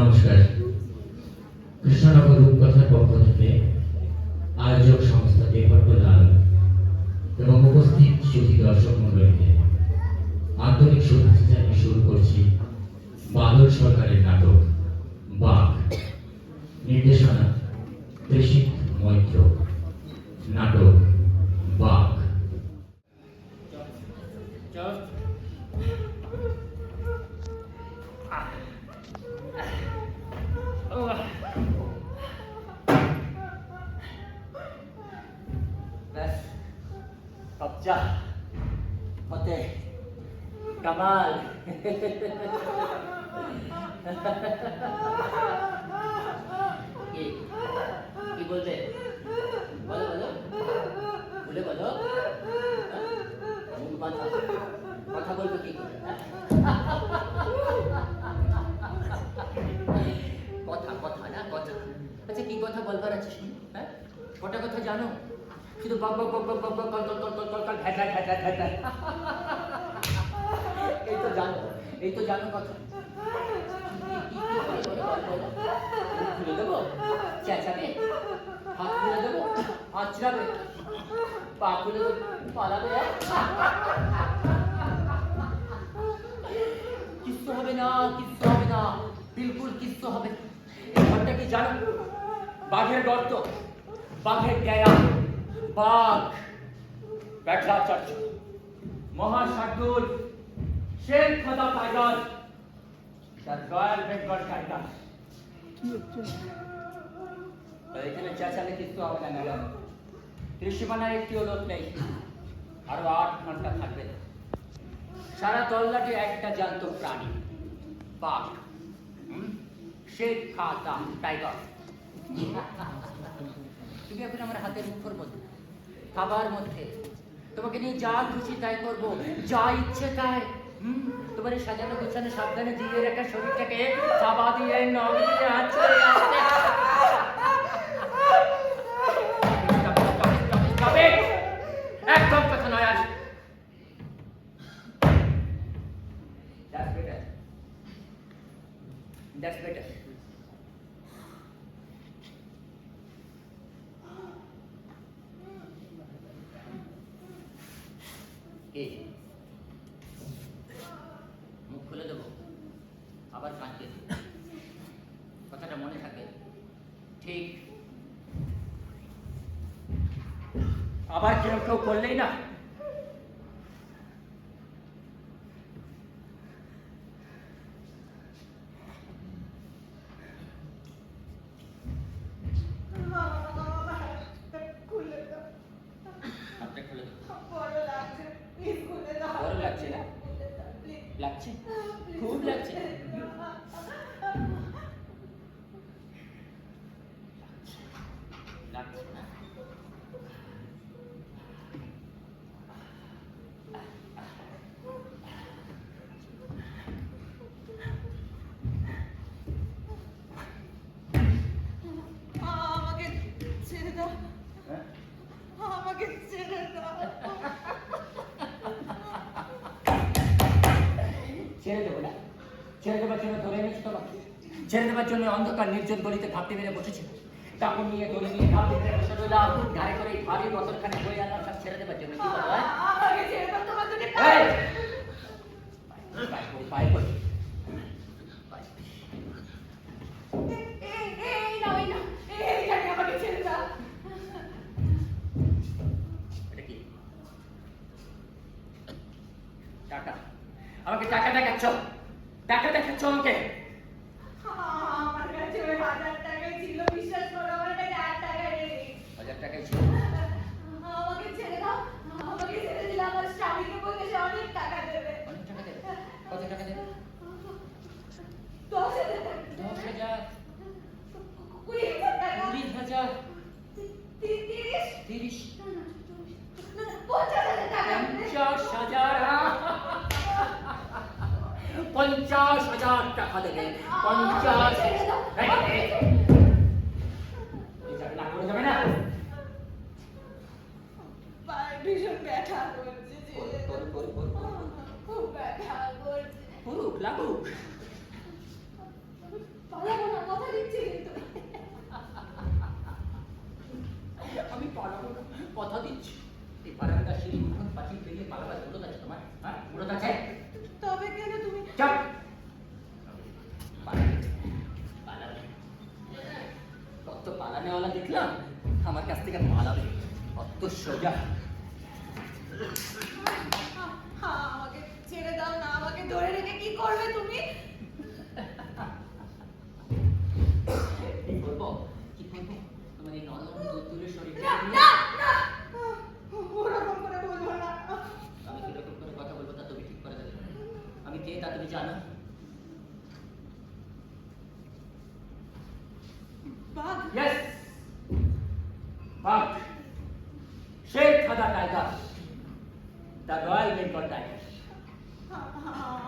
নমস্কার। কৃষ্ণনগর রূপকথার পক্ষ থেকে আয়োজক সংস্থা দেবর্তলাল এবং উপস্থিত সুখী দর্শক মন্ডলীকে আন্তরিক শুভেচ্ছা জানিয়ে শুরু করছি বাদল সরকারের নাটক। কবজা ফতে কামাল কি কি বলবে বলো বলো বলে বলো। কথা বলব কি করে? কথা কথা না কথা আচ্ছা কি কথা বলবার আছে শুনি হ্যাঁ কটা কথা জানো শুধু বক বক বক বক বক কল কল কল কল কল কল ঘ্যাটা ঘ্যাটা এই তো জানো, এই তো জানো কথা। খুলে দেবো? চেঁচাবে হাত খুলে দেবো? আঁচড়াবে পা খুলে দেবো? পালাবে? কিচ্ছু হবে না, কিচ্ছু হবে না। বিলকুল কিচ্ছু হবে এই ঘরটা কি জানো? বাঘের গর্ত, বাঘের ডেরা। বাঘ। ব্যাঘ্রা চার্চ মহাশার্দুল শের খাদা tiger the royal Bengal tiger. এখানে চেঁচালে কিন্তু হবে না ম্যাডাম। ত্রিসীমানার একটিও লোক নেই। আরও আট ঘণ্টা থাকবে। সারা তল্লাটে একটা জ্যান্ত প্রাণী বাঘ। হুম? শেখ খাদা টাইগার তুমি এখন আমার হাতের মুখোর মধ্যে। খাবার মধ্যে। তোমাকে নিয়ে যা খুশি তাই করব, যা ইচ্ছে তাই। হুম? তোমার সাজানো গোছানো সাবধানে দিয়ে রাখা শরীরটাকে চাপা দিয়ে নাম দিয়ে আছে একদম কথা নয় আর That's better. That's better. কে? মুখ খুলে দেবো। আবার কাঁদতে কথাটা মনে থাকে। ঠিক। আবার কেউ কেউ করলেই না। 놀랐지? 놀랐지? 그 ছেড়ে দেবার জন্য অন্ধকার নির্জন গলিতে ঘাপটি মেরে বসেছিল। কাপড় নিয়ে নিয়ে মেরে বসে করে ভারী বয়ে আনলাম সব ছেড়ে দেবার জন্য। হ্যাঁ? টাকা আমাকে টাকা দেখাচ্ছ? টাকা দেখাচ্ছ আমাকে আমার কাছে ওই হাজার হাতে নেই পঞ্চাশ। যাবে না ভীষণ ব্যথা করছে খুব ব্যথা করছে লাগুক লাগুক পালাবো না কথা দিচ্ছি কিন্তু। আমি পালাবো না কথা দিচ্ছি। আমি কে তা তুমি জানো? বাঘ।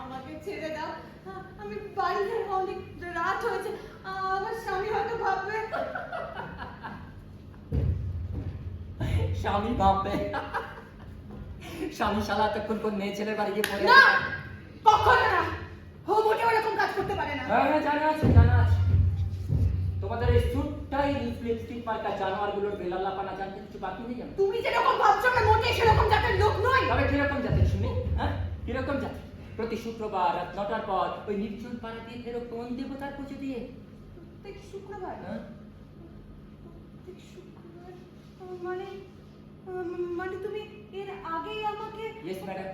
আমাকে ছেড়ে দাও। আমি বাড়ি যাব অনেক রাত হয়েছে আমার স্বামী হয়তো ভাববে। স্বামী ভাববে। স্বামী শালা এতক্ষণ কোন মেয়ে ছেলের বাড়ি গিয়ে পড়ে না! আছে। না ও মোটে ওরকম কাজ করতে পারে না। হ্যাঁ হ্যাঁ জানা আছে জানা আছে। তোমাদের এই স্যুটটাই লিপস্টিক মার্কা জানোয়ারগুলোর বেলাল্লাপানা জানতে কিছু বাকি নেই জানো? তুমি যেরকম ভাবছ না মোটে সেরকম জাতের লোক নই। তবে কীরকম জাতের শুনি হ্যাঁ? কীরকম জাতের? প্রতি শুক্রবার রাত নটার পর ওই নির্জন পাড়া দিয়ে ফেরো কোন দেবতার পুজো দিয়ে? প্রত্যেক শুক্রবার? হ্যাঁ? প্রত্যেক শুক্রবার? মানে মানে তুমি এর আগেই আমাকে ইয়েস ম্যাডাম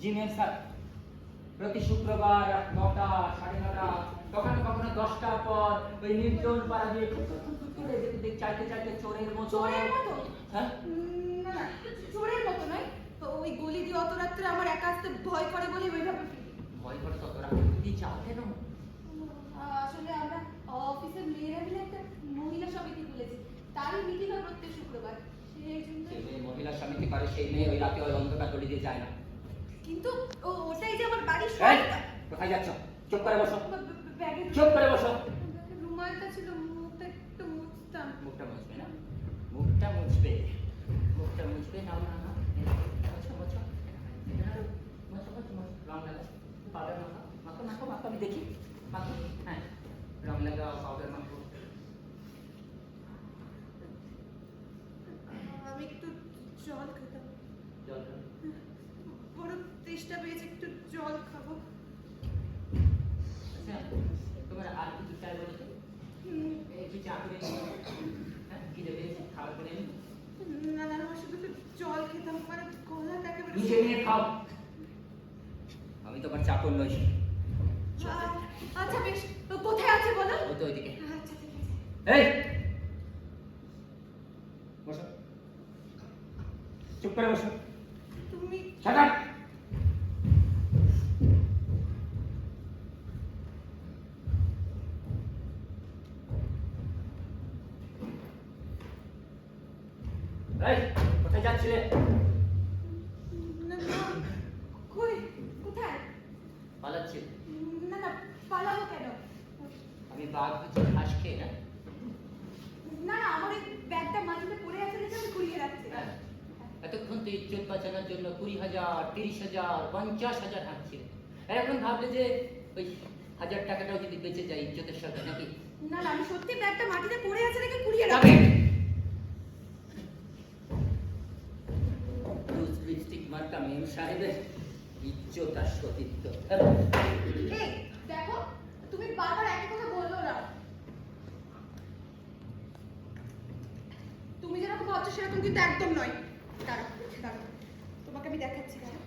জি স্যার প্রতি শুক্রবার নটা সাড়ে নটা কখনো কখনো দশটার পর ওই নির্জন পাড়া দিয়ে করে যেতে চাইতে চাইতে চোরের মতো। চোরের মতো? হ্যাঁ? না চোরের মতো নয় তো ওই গলি দিয়ে অত রাত্রে আমার একা আসতে ভয় করে বলে ওইভাবে ভয় করে তত রাত অব্দি যাও কেন? আসলে আমরা অফিসের মেয়েরা মিলে একটা মহিলা সমিতি খুলেছি তারই মিটিং হয় প্রত্যেক শুক্রবার। সেই জন্য মহিলা সমিতি করে সেই মেয়ে ওই রাতে ওই অন্ধকার গলি দিয়ে যায় না। কিন্তু ওটাই যে আমার বাড়ির এই, কোথায় যাচ্ছ? চুপ করে বসো। চুপ করে বসো। রুমালটা ছিল মুখটা একটু মুছতাম। মুখটা মুছবে না? মুখটা মুছবে। মুখটা মুছবে নাও না না। নাও। মোছো মোছো মোছো রং লাগা পাউডার মাখো মাখো মাখো মাখো আমি দেখি। মাখো। হ্যাঁ। রং লাগাও পাউডার মাখো। আমি একটু জল দাও। বড় তেষ্টা পেয়েছে একটু জল খাব আচ্ছা তোমার আর কিছু চাই বলো তো হুম, একটু চা করে নিও। হ্যাঁ কি দেবে খাবার করে নিও। না না আমার শুধু একটু জল খেতাম মানে গলাটা একেবারে নিচে নিয়ে খাও। আমি তোমার চাকর নই। আচ্ছা বেশ। কোথায় আছে বলো? ওই তো ওইদিকে। আচ্ছা ঠিক আছে। এই! বসো। চুপ করে বসো। তুমি! এই, কোথায় যাচ্ছিলে না না কই কোথায় পালাচ্ছিলে না না পালাবো কেন আমি বাঘ হচ্ছে ঘাস খেয়ে না না না আমার এই ব্যাগটা মাটিতে পড়ে আছে দেখে আমি কুড়িয়ে রাখছি হ্যাঁ। এতক্ষণ তো ইজ্জত বাঁচানোর জন্য কুড়ি হাজার তিরিশ হাজার পঞ্চাশ হাজার হাঁটছিলে আর এখন ভাবলে যে ওই হাজার টাকাটাও যদি বেঁচে যায় ইজ্জতের সাথে নাকি? না না আমি সত্যি ব্যাগটা মাটিতে পড়ে আছে দেখে কুড়িয়ে লিপস্টিক মার্কা মেম সাহেবের ইজ্জত আর সতীত্ব। দেখো তুমি বারবার একই কথা বলল না। তুমি যেরকম ভাবছ সেরকম কিন্তু একদম নয়। আমি দেখাচ্ছি দাঁড়াও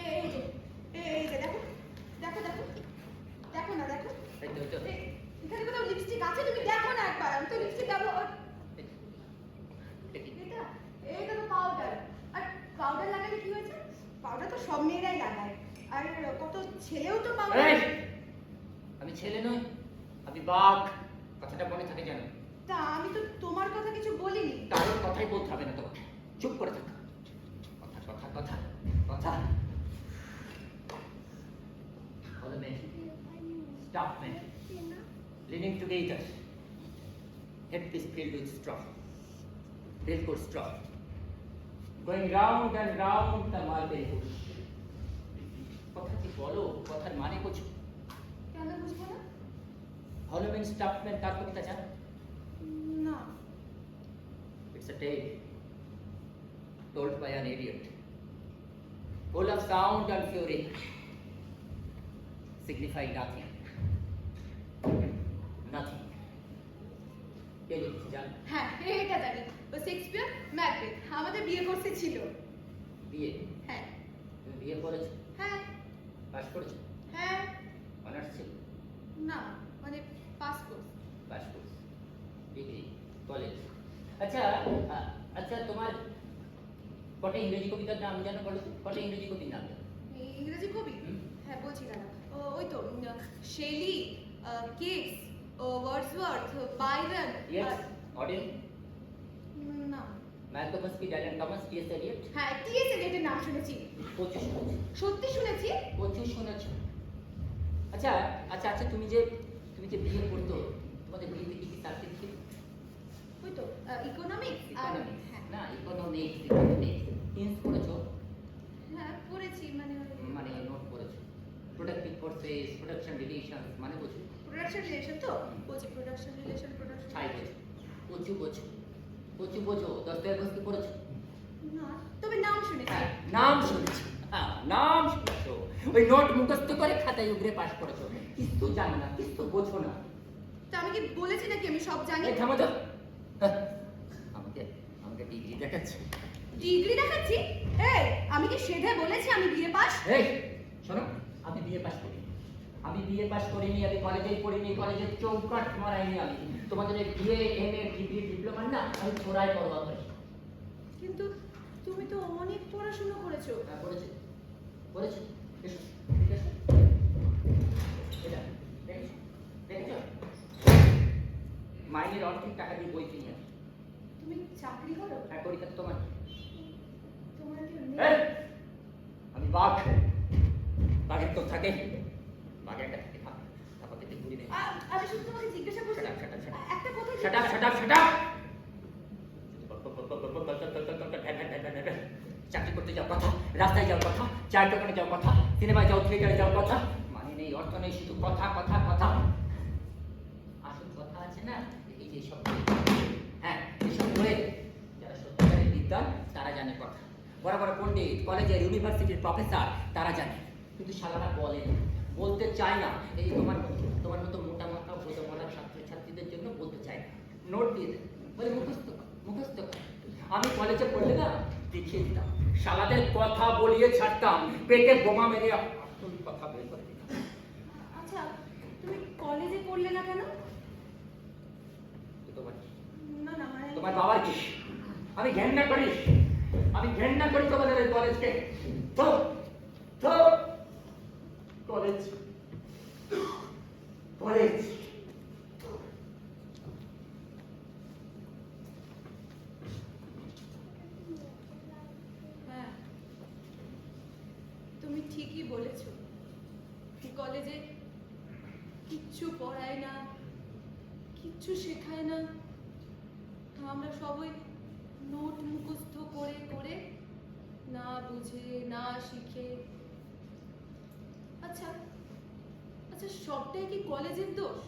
এই এই যে এই যে দেখো দেখো দেখো দেখো না দেখো। তো, এই তো। এ- এখানে কোথাও লিপস্টিক আছে তুমি দেখো না একবার আমি তো লিপস্টিক ব্যবহার এটা এটা তো পাউডার আর পাউডার লাগালে কি হয়েছে? পাউডার তো সব মেয়েরাই লাগায়। আর কত ছেলেও তো পাউডার আমি ছেলে নই আমি বাঘ। কথাটা মনে থাকে জানো? তা আমি তো তোমার কথা কিছু বলিনি। কারোর কথাই বলতে হবে না তোমাকে। চুপ করে থাকো। কথা কথা কথা কথা Follow me. Stop me. Leaning together. Head is filled with straw. Real good straw. Going round and round the marble bush. কথা কি বলো কথার মানে বোঝো কেন বুঝবো না হলোম্যান স্টাফম্যান তার কবিতা জানো না it's It's a tale told by an idiot, Full of sound and fury, signifying nothing. Nothing. কে জানো? হ্যাঁ এটা জানি। ও শেক্সপিয়ার ম্যাকবেথ আমাদের বিয়ে করতে ছিল। বিয়ে? হ্যাঁ। তুমি বিয়ে করেছ? হ্যাঁ। পাস করেছ? হ্যাঁ। অনার্স ছিল? না মানে পাসপোর্ট পাস করেছ। ডিগ্রি কলেজ আচ্ছা আচ্ছা তোমার কটা ইংরেজি কবিতার নাম জানো বলো তো? কটা ইংরেজি কবির নাম জানো ইংরেজি কবি? হ্যাঁ বলছি দাদা। ওই তো Shelley Keats Wordsworth Byron Yeats Auden না। Malcolm মাস্কি Dylan Thomas T S Eliot হ্যাঁ টিএস এলিয়টের নাম শুনেছি। প্রচুর শুনেছো। সত্যি শুনেছি? প্রচুর শুনেছো। আচ্ছা আচ্ছা আচ্ছা তুমি যে তুমি যে বিয়ে করতো তোমাদের বিয়েতে কি কি সাবজেক্ট ছিল? ওই তো ইকোনমিক্স আর হ্যাঁ। না ইকোনমিক্স ইকোনমিক্স ইন্স করেছ? হ্যাঁ পড়েছি মানে মানে নোট করেছ। প্রোডাক্টিভ ফোর্সেস প্রোডাকশন রিলেশনস মানে বোঝো। প্রোডাকশন রিলেশন তো? বলছি প্রোডাকশন রিলেশন প্রোডাকশন ছাই বোঝো। কচু বোঝো। কচু বোঝো দস্তয়েভস্কি পড়েছো? না তবে নাম শুনেছি। হ্যাঁ, নাম শুনেছি। হ্যাঁ, নাম শুনেছো। ওই নোট মুখস্থ করে খাতায় উগরে পাস করেছ। কিছু জানো না কিছু বোঝো না। তো আমি কি বলেছি নাকি? আমি সব জানি? থামো তো। হ্যাঁ, আমাকে আমাকে ডিগ্রি দেখাচ্ছে। ডিগ্রি দেখাচ্ছি? এই আমি কি সেধে বলেছি আমি বিয়ে পাস এই শোনো আমি বিএ পাস করি আমি বিএ পাস করিনি আমি কলেজেই পড়িনি কলেজের চৌকাট মারাইনি আমি। তোমাদের BA M A degree diploma না আমি ছোড়াই পড়বা করি কিন্তু তুমি তো অনেক পড়াশোনা করেছ। হ্যাঁ করেছি। করেছি। এসো এসো। এটা দেখেছ? দেখেছ? মাইনের অর্ধেক টাকা দিয়ে বই কিনে। তুমি চাকরি করো? হ্যাঁ করি তা তোমার তোমার আমি বাঘ বাঘের তো থাকে। বাঘের আমি শুধু তোমাকে জিজ্ঞাসা করছি. একটা কথা shut up! চাকরি করতে যাও কথা রাস্তায় যাও কথা চায়ের দোকানে যাও কথা সিনেমায় যাও থিয়েটারে যাও কথা মানে নেই অর্থ নেই শুধু কথা কথা কথা। আসল কথা আছে না এই যে সব হ্যাঁ এইসব বলে যারা সত্যিকারের বিদ্যান তারা জানে কথা। বড় বড় পণ্ডিত কলেজের ইউনিভার্সিটির প্রফেসর তারা জানে। কিন্তু সালারা বলে না। বলতে চায় না। এই তোমার তোমার মতো মোটা মাথা বোঝামলা ছাত্রছাত্রীদের জন্য বলতে চায় না। নোট দিয়ে দেয় বলে মুখস্থ মুখস্থ আমি কলেজে পড়লে না দেখিয়ে দিতাম। শালাদের কথা বলিয়ে ছাড়তাম। পেটে বোমা মেরে আসল কথা বের করে দিতাম। আচ্ছা তুমি কলেজে পড়লে না কেন? তোমার না না মানে তোমার বাবার কি? আমি ঘেন্না করি আমি ঘেন্না করি তোমাদের এই কলেজকে। তো তো কলেজ। কলেজ হ্যাঁ তুমি ঠিকই বলেছ কলেজে কিচ্ছু পড়ায় না কিচ্ছু শেখায় না আমরা সবাই নোট মুখস্থ করে করে না বুঝে না শিখে আচ্ছা আচ্ছা সবটাই কি কলেজের দোষ?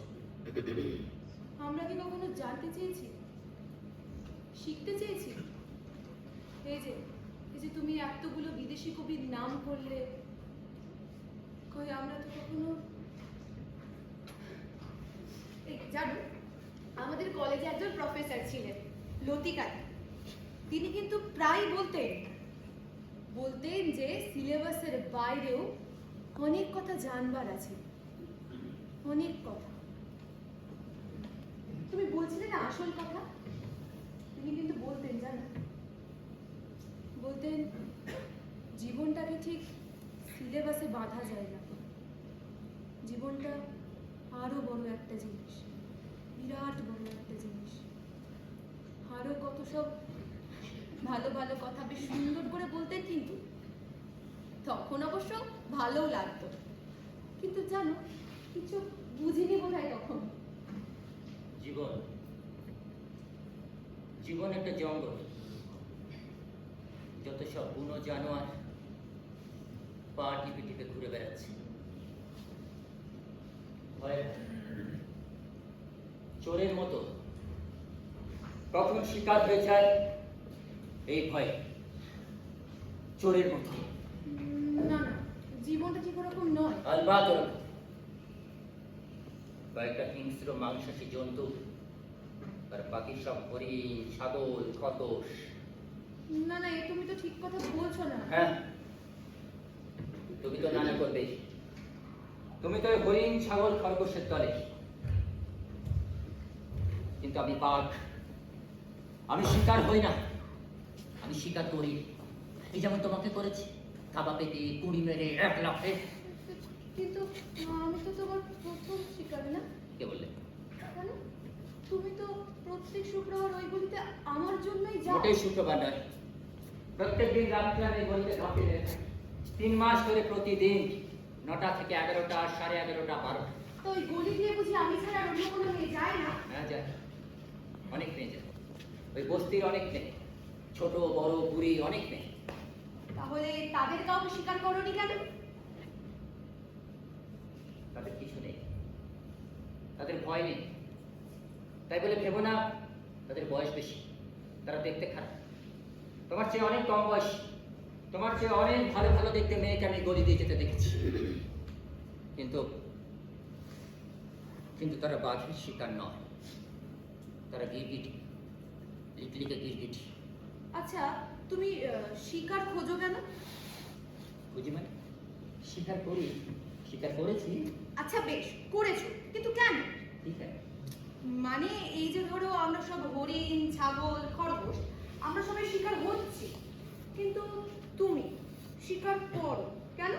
আমরা কি কখনো জানতে চেয়েছি? শিখতে চেয়েছি? এই যে এই যে তুমি এতগুলো বিদেশি কবির নাম করলে, কই আমরা তো কখনো জানো, আমাদের কলেজে একজন প্রফেসর ছিলেন লতিকায় তিনি কিন্তু প্রায় বলতেন বলতেন যে সিলেবাসের বাইরেও অনেক কথা জানবার আছে। অনেক কথা। তুমি বলছিলে না আসল কথা? তিনি কিন্তু বলতেন, জানো? বলতেন, জীবনটাকে ঠিক সিলেবাসে বাঁধা যায় না। জীবনটা আরও বড় একটা জিনিস। বিরাট বড় একটা জিনিস। আরও কত সব ভালো ভালো কথা বেশ সুন্দর করে বলতেন কিন্তু, তখন অবশ্য ভালোও লাগতো। কিন্তু জানো কিছু বুঝিনি বোধ হয় তখন। জীবন। জীবন একটা জঙ্গল। যত সব বুনো জানোয়ার পা টিপে টিপে ঘুরে বেড়াচ্ছে। চোরের মতো। কখন শিকার হয়ে যায় এই ভয়ে। চোরের মতো। না না জীবনটা ঠিক ওরকম নয়। আলবাত ওরকম। কয়েকটা হিংস্র মাংসাশী জন্তু। আর বাকি সব হরিণ খতস না না এ তুমি তো ঠিক কথা বলছো না। হ্যাঁ। তুমি তো নানা করবে। তুমি তো হরিণ ছাগল খরগোশের দলে। কিন্তু আমি বাঘ আমি শিকার হই না। আমি শিকার করি। এই যেমন তোমাকে করেছি। থাবা পেতে কুড়ি মেরে এক লাফে। কিন্তু আমি তো তোমার প্রথম শিকার না কে বললে কেন তুমি তো প্রত্যেক শুক্রবার ওই গলিতে আমার জন্যই যাও। মোটেই শুক্রবার নয়। প্রত্যেক দিন রাত্রে আমি কাঁপিলে তিন মাস ধরে প্রতিদিন নটা থেকে এগারোটা সাড়ে এগারোটা বারোটা। তো ওই গলি দিয়ে বুঝি আমি ছাড়া আর অন্য কোনো মেয়ে যায় না? হ্যাঁ যায়। অনেক মেয়ে যায়। ওই বস্তির অনেক মেয়ে। ছোট বড় বুড়ি অনেক মেয়ে। তাহলে তাদের কাউকে স্বীকার করনি কেন? তাদের কিছু নেই। তাদের ভয় নেই। তাই বলে ভেবো না তাদের বয়স বেশি। তারা দেখতে খারাপ। তোমার চেয়ে অনেক কম বয়স। তোমার চেয়ে অনেক ভালো ভালো দেখতে মেয়েকে আমি গলি দিয়ে যেতে দেখেছি। কিন্তু কিন্তু তারা বাঘের শিকার নয়। তারা গিরগিটি। লিটলিকে গিরগিটি। আচ্ছা তুমি শিকার খোঁজো কেন? বুঝি মানে? স্বীকার করি। শিকার করেছি। আচ্ছা বেশ করেছ। কিন্তু কেন? ঠিক আছে। মানে এই যে ধরো আমরা সব হরিণ, ছাগল, খরগোশ, আমরা সবাই শিকার হচ্ছি। কিন্তু তুমি শিকার করো। কেন?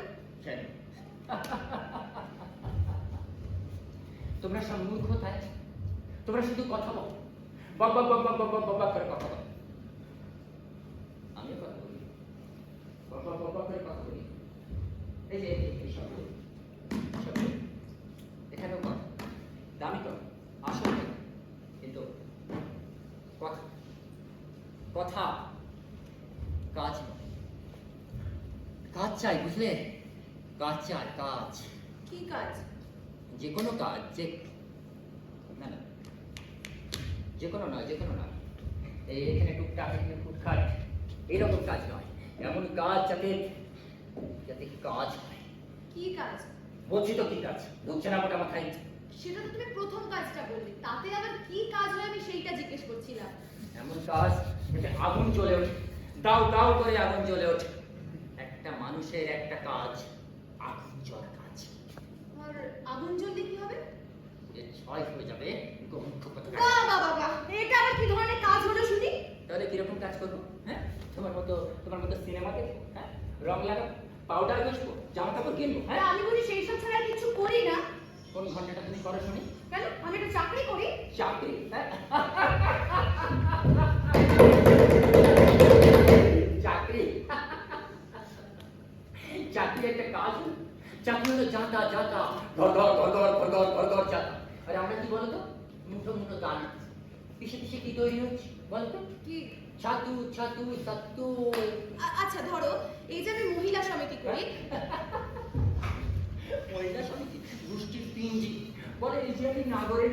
তোমরা সব মূর্খ তাই? তোমরা শুধু কথা বলো। বক বক বক বক বক বক করে কথা বলো। আমি কথা বলি। বক বক বক করে কথা বলি। এই যে, এই সব। বুঝলে কাজ চাই কাজ। কি কাজ? যে কোনো কাজ যে না না। যে কোনো নয় যে কোনো নয়। এই এখানে টুকটাক এখানে ফুটখাট। এইরকম কাজ নয়। এমন কাজ যাতে যাতে কাজ হয়। কি কাজ? বলছি তো কি কাজ? বুঝছে না মোটা মাথায়? সেটা তো তুমি প্রথম কাজটা বললে। তাতে আবার কি কাজ হয় আমি সেইটা জিজ্ঞেস করছিলাম। এমন কাজ যাতে আগুন জ্বলে ওঠে। দাও দাও করে আগুন জ্বলে ওঠে। একটা মানুষের একটা কাজ আগুন জ্বলা কাজ। আর আগুন জ্বললে কি হবে? যে ছয় হয়ে যাবে গন্ধ কথা। বাহ বাহ এটা আবার কি ধরনের কাজ হলো শুনি? তাহলে কীরকম কাজ করব হ্যাঁ? তোমার মতো তোমার মতো সিনেমা দেখব হ্যাঁ? রং লাগাবো পাউডার ঘষবো জামা কাপড় কিনবো হ্যাঁ? আমি বলি সেই সব ছাড়া কিছু করি না। কোন ঘন্টাটা তুমি করো শুনি। কেন? আমি একটা চাকরি করি। চাকরি হ্যাঁ? ধর ধর ধর ধর ধর ধর ধর আমরা কি বলতো মুঠো মুঠো কি তৈরি হচ্ছে বলতো কি ছাতু ছাতু আচ্ছা ধরো এই যে আমি মহিলা সমিতি করি মহিলা সমিতি গোষ্ঠীর পিঞ্জি বলে এই যে আমি নাগরিক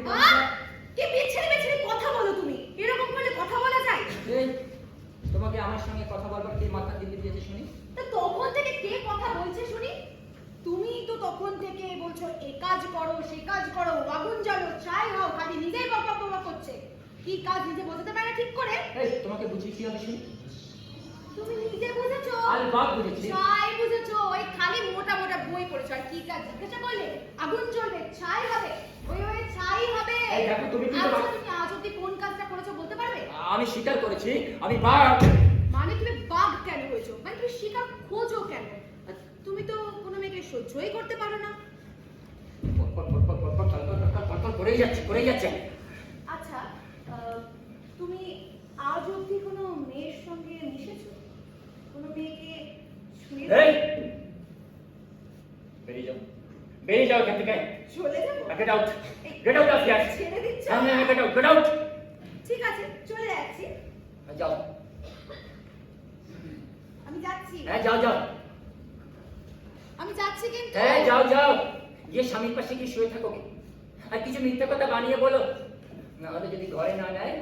কি পিছে কথা বলো তুমি এরকম করে কথা বলা যায় তোমাকে আমার সঙ্গে কথা বলবার কি মাথা দিলি তখন থেকে বলছো এ কাজ করো সে কাজ করো আগুন জ্বালো চাই হও খালি নিজেই বকা বকা করছে। কি কাজ নিজে বোঝাতে পারে ঠিক করে? এই তোমাকে বুঝিয়ে কি হবে তুমি নিজে বুঝেছ? আরে বাপ বুঝেছি। ছাই বুঝেছ? ওই খালি মোটা মোটা বই পড়েছো আর কি কাজ জিজ্ঞাসা করলে? আগুন জ্বলবে ছাই হবে ওই ওই ছাই হবে। এই দেখো, তুমি কিন্তু আচ্ছা তুমি আজ অব্দি কোন কাজটা করেছ বলতে পারবে? আমি স্বীকার করেছি আমি বাঘ। মানে তুমি বাঘ কেন হয়েছো? মানে তুমি শিকার খোঁজো কেন? তুমি তো কোনো মেয়েকে সহ্যই করতে পারো না। করেই যাচ্ছে করেই যাচ্ছে আচ্ছা তুমি আজ অব্দি কোনো মেয়ের সঙ্গে মিশেছো? কোনো মেয়েকে ছুঁয়ে বেরিয়ে যাও। বেরিয়ে যাও এখান থেকে। চলে যাব? Get out get out of here ছেড়ে দিচ্ছ? হ্যাঁ হ্যাঁ গেট আউট গেট আউট ঠিক আছে চলে যাচ্ছি। যাও। আমি যাচ্ছি। হ্যাঁ যাও যাও। আমি যাচ্ছি কিন্তু। হ্যাঁ যাও যাও। গিয়ে স্বামীর পাশে গিয়ে শুয়ে থাকো। আর কিছু মিথ্যা কথা বানিয়ে বলো। না হলে যদি ঘরে না নেয়